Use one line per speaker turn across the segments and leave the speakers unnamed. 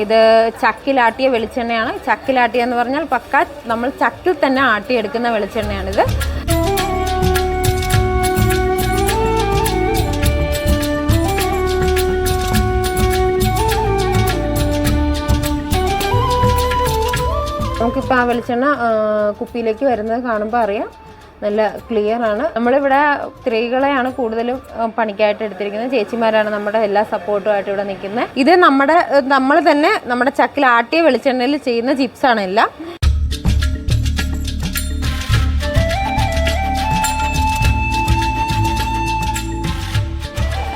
ഇത് ചക്കിലാട്ടിയ വെളിച്ചെണ്ണയാണ്. ചക്കിലാട്ടിയ എന്ന് പറഞ്ഞാൽ പക്ക നമ്മൾ ചക്കിൽ തന്നെ ആട്ടിയെടുക്കുന്ന വെളിച്ചെണ്ണയാണിത്. നമുക്കിപ്പോൾ ആ വെളിച്ചെണ്ണ കുപ്പിയിലേക്ക് വരുന്നത് കാണുമ്പോൾ അറിയാം. നല്ല ക്ലിയർ ആണ്. നമ്മളിവിടെ സ്ത്രീകളെയാണ് കൂടുതലും പണിക്കായിട്ട് എടുത്തിരിക്കുന്നത്. ചേച്ചിമാരാണ് നമ്മുടെ എല്ലാ സപ്പോർട്ടുമായിട്ട് ഇവിടെ നിൽക്കുന്നത്. ഇത് നമ്മുടെ നമ്മൾ തന്നെ നമ്മുടെ ചക്കിൽ ആട്ടിയ വെളിച്ചെണ്ണയിൽ ചെയ്യുന്ന ആണ് എല്ലാം.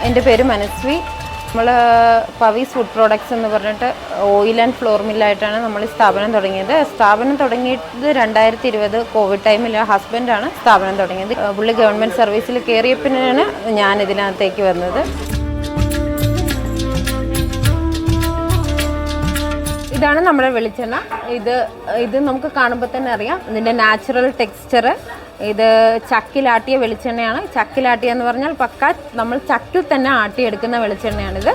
എന്റെ പേര് മനസ്വി. നമ്മൾ പവീസ് ഫുഡ് പ്രോഡക്ട്സ് എന്ന് പറഞ്ഞിട്ട് ഓയിൽ ആൻഡ് ഫ്ലോർ മില്ലായിട്ടാണ് നമ്മൾ സ്ഥാപനം തുടങ്ങിയത്. സ്ഥാപനം തുടങ്ങിയത് രണ്ടായിരത്തി ഇരുപത് കോവിഡ് ടൈമിൽ ഹസ്ബൻഡാണ് സ്ഥാപനം തുടങ്ങിയത്. പുള്ളി ഗവൺമെന്റ് സർവീസിൽ കയറിയപ്പിനാണ് ഞാൻ ഇതിനകത്തേക്ക് വന്നത്. ഇതാണ് നമ്മുടെ വെളിച്ചെണ്ണ. ഇത് ഇത് നമുക്ക് കാണുമ്പോൾ തന്നെ അറിയാം. ഇതിന്റെ നാച്ചുറൽ ടെക്സ്ചർ ഇത് ചക്കിലാട്ടിയ വെളിച്ചെണ്ണയാണ്. ചക്കിലാട്ടിയ എന്ന് പറഞ്ഞാൽ പക്ക നമ്മൾ ചക്കിൽ തന്നെ ആട്ടിയെടുക്കുന്ന വെളിച്ചെണ്ണയാണിത്.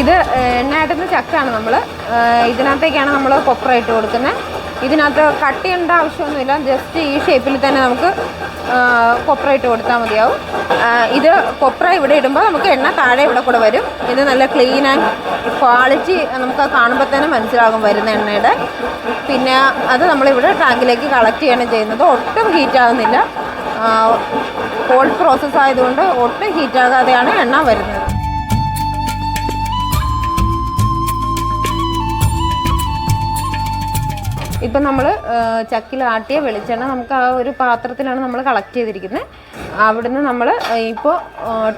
ഇത് എണ്ണയാട്ടുന്ന ചക്കാണ് നമ്മൾ ഇതിനകത്തേക്കാണ് നമ്മൾ കൊപ്ര ഇട്ട് കൊടുക്കുന്നത്. ഇതിനകത്ത് കട്ട് ചെയ്യേണ്ട ആവശ്യമൊന്നുമില്ല. ജസ്റ്റ് ഈ ഷേപ്പിൽ തന്നെ നമുക്ക് കൊപ്ര ഇട്ട് കൊടുത്താൽ മതിയാവും. ഇത് കൊപ്ര ഇവിടെ ഇടുമ്പോൾ നമുക്ക് എണ്ണ താഴെ ഇവിടെ കൂടെ വരും. ഇത് നല്ല ക്ലീൻ ആൻഡ് ക്വാളിറ്റി നമുക്ക് കാണുമ്പോൾ തന്നെ മനസ്സിലാകും വരുന്ന എണ്ണയുടെ. പിന്നെ അത് നമ്മളിവിടെ ടാങ്കിലേക്ക് കളക്ട് ചെയ്യാണ് ചെയ്യുന്നത്. ഒട്ടും ഹീറ്റാകുന്നില്ല കോൾഡ് പ്രോസസ്സ് ആയതുകൊണ്ട് ഒട്ടും ഹീറ്റാകാതെയാണ് എണ്ണ വരുന്നത്. ഇപ്പം നമ്മൾ ചക്കിൽ ആട്ടിയ വെളിച്ചെണ്ണ നമുക്ക് ആ ഒരു പാത്രത്തിലാണ് നമ്മൾ കളക്ട് ചെയ്തിരിക്കുന്നത് അവിടുന്ന് നമ്മൾ ഇപ്പോൾ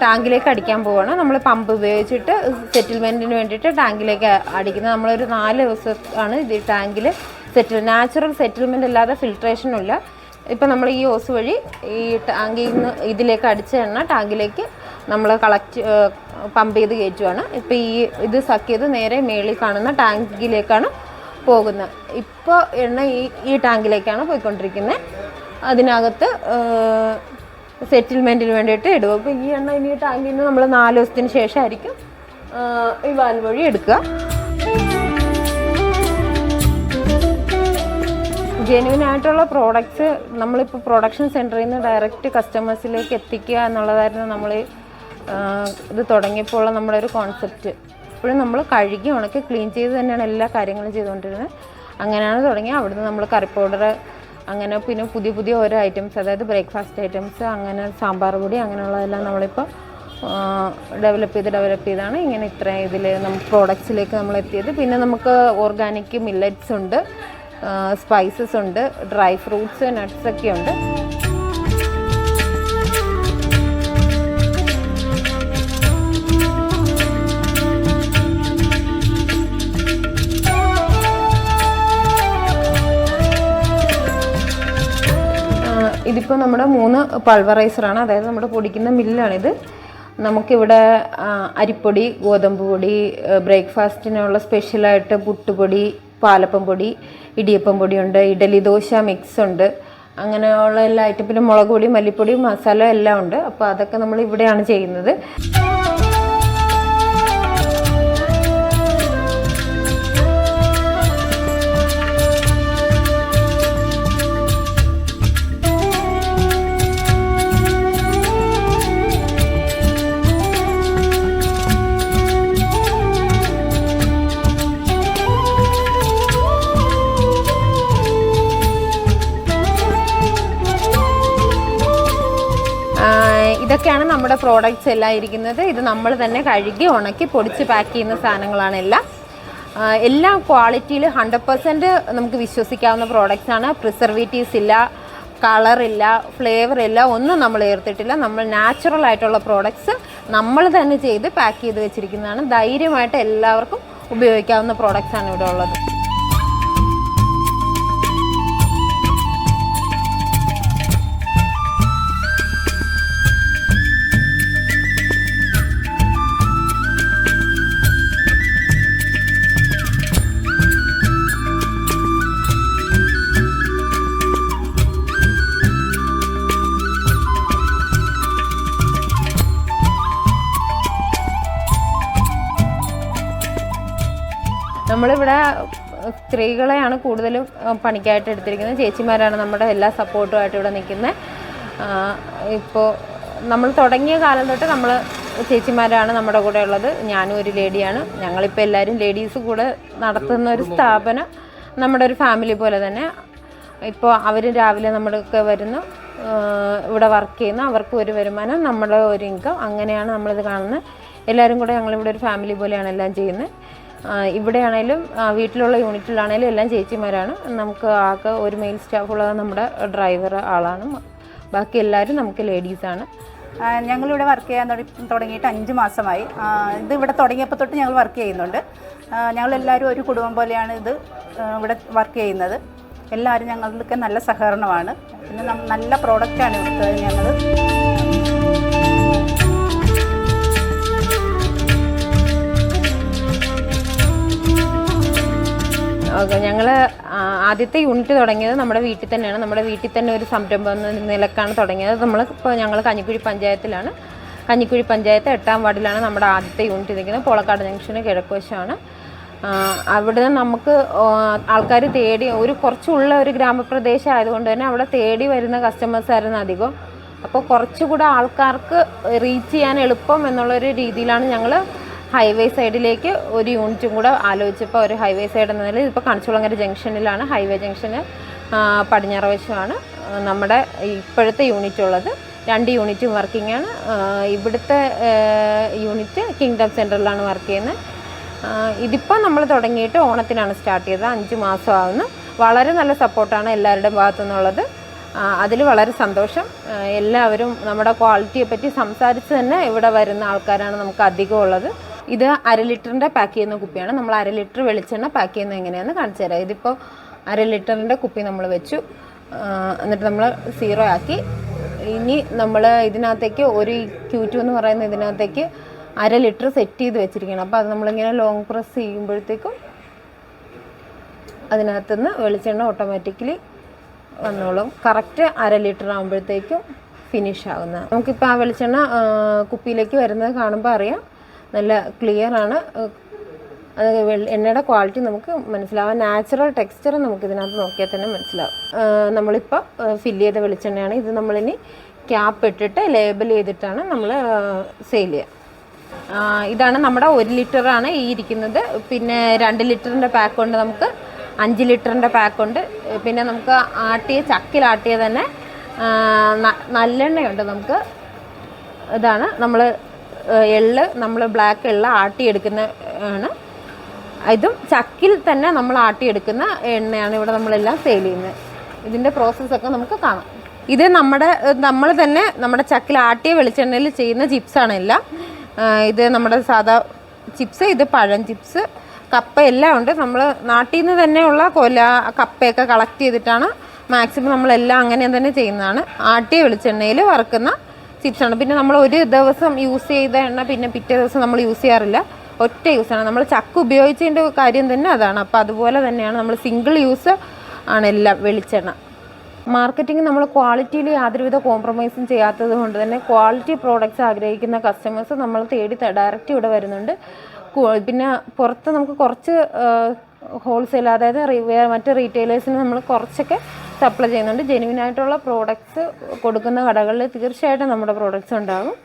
ടാങ്കിലേക്ക് അടിക്കാൻ പോവുകയാണ് നമ്മൾ പമ്പ് ഉപയോഗിച്ചിട്ട് സെറ്റിൽമെന്റിന് വേണ്ടിയിട്ട് ടാങ്കിലേക്ക് അടിക്കുന്നത് നമ്മളൊരു നാല് ദിവസമാണ് ഇത് ടാങ്കിൽ സെറ്റിൽ നാച്ചുറൽ സെറ്റിൽമെന്റ് അല്ലാതെ ഫിൽട്രേഷനും ഇല്ല. ഇപ്പം നമ്മൾ ഈ ഓസ് വഴി ഈ ടാങ്കിൽ നിന്ന് ഇതിലേക്ക് അടിച്ച എണ്ണ ടാങ്കിലേക്ക് നമ്മൾ കളക്ട് പമ്പ് ചെയ്ത് കയറ്റുവാണ്. ഇപ്പോൾ ഈ ഇത് സക്ക് ചെയ്ത് നേരെ മേളിൽ കാണുന്ന ടാങ്കിലേക്കാണ് പോകുന്നത് ഇപ്പോൾ എണ്ണ ഈ ഈ ടാങ്കിലേക്കാണ് പോയിക്കൊണ്ടിരിക്കുന്നത് അതിനകത്ത് സെറ്റിൽമെന്റിന് വേണ്ടിയിട്ട് ഇടും അപ്പോൾ ഈ എണ്ണ ഇനി ഈ ടാങ്കിൽ നിന്ന് നമ്മൾ നാല് ദിവസത്തിന് ശേഷമായിരിക്കും ഈ വാൽ വഴി എടുക്കുക. ജെന്യൂൻ ആയിട്ടുള്ള പ്രോഡക്റ്റ്സ് നമ്മളിപ്പോൾ പ്രൊഡക്ഷൻ സെന്ററിൽ നിന്ന് ഡയറക്റ്റ് കസ്റ്റമേഴ്സിലേക്ക് എത്തിക്കുക എന്നുള്ളതായിരുന്നു നമ്മൾ ഇത് തുടങ്ങിയപ്പോൾ ഉള്ള നമ്മുടെ ഒരു കോൺസെപ്റ്റ് ഇപ്പോഴും നമ്മൾ കഴുകി ഉണക്കി ക്ലീൻ ചെയ്ത് തന്നെയാണ് എല്ലാ കാര്യങ്ങളും ചെയ്തുകൊണ്ടിരുന്നത്. അങ്ങനെയാണ് തുടങ്ങി അവിടുന്ന് നമ്മൾ കറി പൗഡർ അങ്ങനെ പിന്നെ പുതിയ പുതിയ ഓരോ ഐറ്റംസ് അതായത് ബ്രേക്ക്ഫാസ്റ്റ് ഐറ്റംസ് അങ്ങനെ സാമ്പാർ പൊടി അങ്ങനെയുള്ളതെല്ലാം നമ്മളിപ്പോൾ ഡെവലപ്പ് ചെയ്ത് ഡെവലപ്പ് ചെയ്താണ്. ഇങ്ങനെ ഇത്ര ഇതിൽ നമുക്ക് പ്രോഡക്ട്സിലേക്ക് നമ്മൾ എത്തിയത്. പിന്നെ നമുക്ക് ഓർഗാനിക് മില്ലറ്റ്സ് ഉണ്ട് സ്പൈസസ് ഉണ്ട് ഡ്രൈ ഫ്രൂട്ട്സ് നട്ട്സ് ഒക്കെ ഉണ്ട്. ഇതിപ്പോൾ നമ്മുടെ മൂന്ന് പൾവറൈസറാണ് അതായത് നമ്മുടെ പൊടിക്കുന്ന മില്ലാണിത്. നമുക്കിവിടെ അരിപ്പൊടി ഗോതമ്പ് പൊടി ബ്രേക്ക്ഫാസ്റ്റിനുള്ള സ്പെഷ്യലായിട്ട് പുട്ടുപൊടി പാലപ്പം പൊടി ഇടിയപ്പം പൊടിയുണ്ട് ഇഡലി ദോശ മിക്സ് ഉണ്ട്. അങ്ങനെയുള്ള എല്ലാ ഐറ്റം പിന്നെ മുളക് പൊടി മല്ലിപ്പൊടി മസാല എല്ലാം ഉണ്ട്. അപ്പോൾ അതൊക്കെ നമ്മൾ ഇവിടെയാണ് ചെയ്യുന്നത്. ഇതൊക്കെയാണ് നമ്മുടെ പ്രോഡക്റ്റ്സ് എല്ലാം ഇരിക്കുന്നത്. ഇത് നമ്മൾ തന്നെ കഴുകി ഉണക്കി പൊടിച്ച് പാക്ക് ചെയ്യുന്ന സാധനങ്ങളാണ് എല്ലാം. എല്ലാ ക്വാളിറ്റിയിൽ ഹൺഡ്രഡ് പെർസെന്റ് നമുക്ക് വിശ്വസിക്കാവുന്ന പ്രോഡക്റ്റ്സ് ആണ്. പ്രിസർവേറ്റീവ്സ് ഇല്ല കളറില്ല ഫ്ലേവർ ഇല്ല ഒന്നും നമ്മൾ ചേർത്തിട്ടില്ല നമ്മൾ നാച്ചുറൽ ആയിട്ടുള്ള പ്രോഡക്റ്റ്സ് നമ്മൾ തന്നെ ചെയ്ത് പാക്ക് ചെയ്ത് വെച്ചിരിക്കുന്നതാണ്. ധൈര്യമായിട്ട് എല്ലാവർക്കും ഉപയോഗിക്കാവുന്ന പ്രോഡക്റ്റ്സ് ആണ് ഇവിടെ ഉള്ളത്. നമ്മളിവിടെ സ്ത്രീകളെയാണ് കൂടുതലും പണിക്കായിട്ട് എടുത്തിരിക്കുന്നത്. ചേച്ചിമാരാണ് നമ്മുടെ എല്ലാ സപ്പോർട്ടുമായിട്ട് ഇവിടെ നിൽക്കുന്നത് ഇപ്പോൾ നമ്മൾ തുടങ്ങിയ കാലം തൊട്ട് നമ്മൾ ചേച്ചിമാരാണ് നമ്മുടെ കൂടെ ഉള്ളത്. ഞാനും ഒരു ലേഡിയാണ്. ഞങ്ങളിപ്പോൾ എല്ലാവരും ലേഡീസ് കൂടെ നടത്തുന്ന ഒരു സ്ഥാപനം നമ്മുടെ ഒരു ഫാമിലി പോലെ തന്നെ. ഇപ്പോൾ അവർ രാവിലെ നമ്മളൊക്കെ വരുന്നു. ഇവിടെ വർക്ക് ചെയ്യുന്നു. അവർക്ക് ഒരു വരുമാനം നമ്മുടെ ഒരു ഇൻകം അങ്ങനെയാണ് നമ്മളിത് കാണുന്നത് എല്ലാവരും കൂടെ ഞങ്ങളിവിടെ ഒരു ഫാമിലി പോലെയാണ് എല്ലാം ചെയ്യുന്നത് ഇവിടെയാണേലും വീട്ടിലുള്ള യൂണിറ്റിലാണേലും എല്ലാം ചേച്ചിമാരാണ്. നമുക്ക് ആകെ ഒരു മെയിൽ സ്റ്റാഫുള്ളത് നമ്മുടെ ഡ്രൈവർ ആളാണ്. ബാക്കി എല്ലാവരും നമുക്ക് ലേഡീസാണ്.
ഞങ്ങളിവിടെ വർക്ക് ചെയ്യാൻ തുട- തുടങ്ങിയിട്ട് അഞ്ച് മാസമായി. ഇത് ഇവിടെ തുടങ്ങിയപ്പോൾ തൊട്ട് ഞങ്ങൾ വർക്ക് ചെയ്യുന്നുണ്ട്. ഞങ്ങളെല്ലാവരും ഒരു കുടുംബം പോലെയാണ് ഇത് ഇവിടെ വർക്ക് ചെയ്യുന്നത്. എല്ലാവരും ഞങ്ങൾക്ക് നല്ല സഹകരണമാണ്. പിന്നെ നല്ല പ്രോഡക്റ്റാണ് ഇവിടുത്തെ ഞങ്ങൾ
ഞങ്ങൾ ആദ്യത്തെ യൂണിറ്റ് തുടങ്ങിയത് നമ്മുടെ വീട്ടിൽ തന്നെയാണ്. നമ്മുടെ വീട്ടിൽ തന്നെ ഒരു സംരംഭം എന്ന നിലക്കാണ് തുടങ്ങിയത്. നമ്മൾ ഇപ്പോൾ ഞങ്ങൾ കഞ്ഞിക്കുഴി പഞ്ചായത്തിലാണ്. കഞ്ഞിക്കുഴി പഞ്ചായത്ത് എട്ടാം വാർഡിലാണ് നമ്മുടെ ആദ്യത്തെ യൂണിറ്റ് നിൽക്കുന്നത്. പോളക്കാട് ജംഗ്ഷന് കിഴക്കുവശമാണ്. അവിടെ നമുക്ക് ആൾക്കാർ തേടി ഒരു കുറച്ചുള്ള ഒരു ഗ്രാമപ്രദേശം ആയതുകൊണ്ട് തന്നെ അവിടെ തേടി വരുന്ന കസ്റ്റമേഴ്സ് ആയിരുന്നു അധികം. അപ്പോൾ കുറച്ചുകൂടെ ആൾക്കാർക്ക് റീച്ച് ചെയ്യാൻ എളുപ്പം എന്നുള്ളൊരു രീതിയിലാണ് ഞങ്ങൾ ഹൈവേ സൈഡിലേക്ക് ഒരു യൂണിറ്റും കൂടെ ആലോചിച്ചപ്പോൾ ഒരു ഹൈവേ സൈഡ് എന്ന നിലയിൽ ഇപ്പോൾ കണിച്ചുളങ്ങര ജംഗ്ഷനിലാണ് ഹൈവേ ജംഗ്ഷന് പടിഞ്ഞാറ് വശമാണ് നമ്മുടെ ഇപ്പോഴത്തെ യൂണിറ്റ് ഉള്ളത് രണ്ട് യൂണിറ്റും വർക്കിംഗ് ആണ്. ഇവിടുത്തെ യൂണിറ്റ് കിങ്ഡം സെന്ററിലാണ് വർക്ക് ചെയ്യുന്നത്. ഇതിപ്പോൾ നമ്മൾ തുടങ്ങിയിട്ട് ഓണത്തിനാണ് സ്റ്റാർട്ട് ചെയ്തത്. അഞ്ച് മാസമാവുന്നു വളരെ നല്ല സപ്പോർട്ടാണ് എല്ലാവരുടെ ഭാഗത്തു നിന്നുള്ളത്. അതിൽ വളരെ സന്തോഷം. എല്ലാവരും നമ്മുടെ ക്വാളിറ്റിയെ പറ്റി സംസാരിച്ച് തന്നെ ഇവിടെ വരുന്ന ആൾക്കാരാണ് നമുക്ക് അധികം ഉള്ളത് ഇത് അര ലിറ്ററിന്റെ പാക്ക് ചെയ്യുന്ന കുപ്പിയാണ്. നമ്മൾ അര ലിറ്റർ വെളിച്ചെണ്ണ പാക്ക് ചെയ്യുന്നത് എങ്ങനെയാണെന്ന് കാണിച്ചു തരാം. ഇതിപ്പോൾ അര ലിറ്ററിന്റെ കുപ്പി നമ്മൾ വെച്ചു. എന്നിട്ട് നമ്മൾ സീറോ ആക്കി. ഇനി നമ്മൾ ഇതിനകത്തേക്ക് ഒരു ക്യൂറ്റു എന്ന് പറയുന്ന ഇതിനകത്തേക്ക് അര ലിറ്റർ സെറ്റ് ചെയ്ത് വെച്ചിരിക്കണം. അപ്പോൾ അത് നമ്മളിങ്ങനെ ലോങ് പ്രസ് ചെയ്യുമ്പോഴത്തേക്കും അതിനകത്തുനിന്ന് വെളിച്ചെണ്ണ ഓട്ടോമാറ്റിക്കലി വന്നോളും. കറക്റ്റ് അര ലിറ്റർ ആകുമ്പോഴത്തേക്കും ഫിനിഷ് ആകുന്നത് നമുക്കിപ്പോൾ ആ വെളിച്ചെണ്ണ കുപ്പിയിലേക്ക് വരുന്നത് കാണുമ്പോൾ അറിയാം. നല്ല ക്ലിയർ ആണ്. അത് എണ്ണയുടെ ക്വാളിറ്റി നമുക്ക് മനസ്സിലാവാം നാച്ചുറൽ ടെക്സ്ചർ നമുക്ക് ഇതിനകത്ത് നോക്കിയാൽ തന്നെ മനസ്സിലാവും. നമ്മളിപ്പോൾ ഫില്ല് ചെയ്ത വെളിച്ചെണ്ണയാണ്. ഇത് നമ്മളിനി ക്യാപ്പ് ഇട്ടിട്ട് ലേബൽ ചെയ്തിട്ടാണ് നമ്മൾ സെയിൽ ചെയ്യുക ഇതാണ് നമ്മുടെ ഒരു ലിറ്ററാണ് ഈ ഇരിക്കുന്നത്. പിന്നെ രണ്ട് ലിറ്ററിന്റെ പാക്ക് ഉണ്ട് നമുക്ക്. അഞ്ച് ലിറ്ററിന്റെ പാക്ക് ഉണ്ട്. പിന്നെ നമുക്ക് ആട്ടിയ ചക്കിലാട്ടിയ തന്നെ നല്ലെണ്ണയുണ്ട് നമുക്ക്. ഇതാണ് നമ്മൾ എള്ള് നമ്മൾ ബ്ലാക്ക് എള്ള് ആട്ടിയെടുക്കുന്ന ആണ്. ഇതും ചക്കിൽ തന്നെ നമ്മൾ ആട്ടിയെടുക്കുന്ന എണ്ണയാണ് ഇവിടെ നമ്മളെല്ലാം സെയിൽ ചെയ്യുന്നത്. ഇതിന്റെ പ്രോസസ്സൊക്കെ നമുക്ക് കാണാം. ഇത് നമ്മുടെ നമ്മൾ തന്നെ നമ്മുടെ ചക്കിൽ ആട്ടിയ വെളിച്ചെണ്ണയിൽ ചെയ്യുന്ന ചിപ്സാണ് എല്ലാം. ഇത് നമ്മുടെ സാധാ ചിപ്സ് ഇത് പഴം ചിപ്സ് കപ്പ എല്ലാം ഉണ്ട്. നമ്മൾ നാട്ടിൽ നിന്ന് തന്നെയുള്ള കൊല കപ്പയൊക്കെ കളക്ട് ചെയ്തിട്ടാണ് മാക്സിമം നമ്മളെല്ലാം അങ്ങനെ തന്നെ ചെയ്യുന്നതാണ്. ആട്ടിയ വെളിച്ചെണ്ണയിൽ വറുക്കുന്ന ചിപ്സാണ്. പിന്നെ നമ്മൾ ഒരു ദിവസം യൂസ് ചെയ്ത എണ്ണ പിന്നെ പിറ്റേ ദിവസം നമ്മൾ യൂസ് ചെയ്യാറില്ല. ഒറ്റ ആണ്. നമ്മൾ ചക്ക ഉപയോഗിച്ചതിന്റെ കാര്യം തന്നെ അതാണ്. അപ്പോൾ അതുപോലെ തന്നെയാണ് നമ്മൾ സിംഗിൾ യൂസ് ആണ് എല്ലാം വെളിച്ചെണ്ണ. മാർക്കറ്റിംഗ് നമ്മൾ ക്വാളിറ്റിയിൽ യാതൊരുവിധ കോംപ്രമൈസും ചെയ്യാത്തത് കൊണ്ട് തന്നെ ക്വാളിറ്റി പ്രോഡക്റ്റ്സ് ആഗ്രഹിക്കുന്ന കസ്റ്റമേഴ്സ് നമ്മൾ തേടി ഡയറക്റ്റ് ഇവിടെ വരുന്നുണ്ട്. പിന്നെ പുറത്ത് നമുക്ക് കുറച്ച് ഹോൾസെയിൽ അതായത് മറ്റ് റീറ്റെയിലേഴ്സിന് നമ്മൾ കുറച്ചൊക്കെ സപ്ലൈ ചെയ്യുന്നുണ്ട്. ജെനുവിൻ ആയിട്ടുള്ള പ്രോഡക്റ്റ്സ് കൊടുക്കുന്ന കടകളിൽ തീർച്ചയായിട്ടും നമ്മുടെ പ്രോഡക്റ്റ്സ് ഉണ്ടാകും.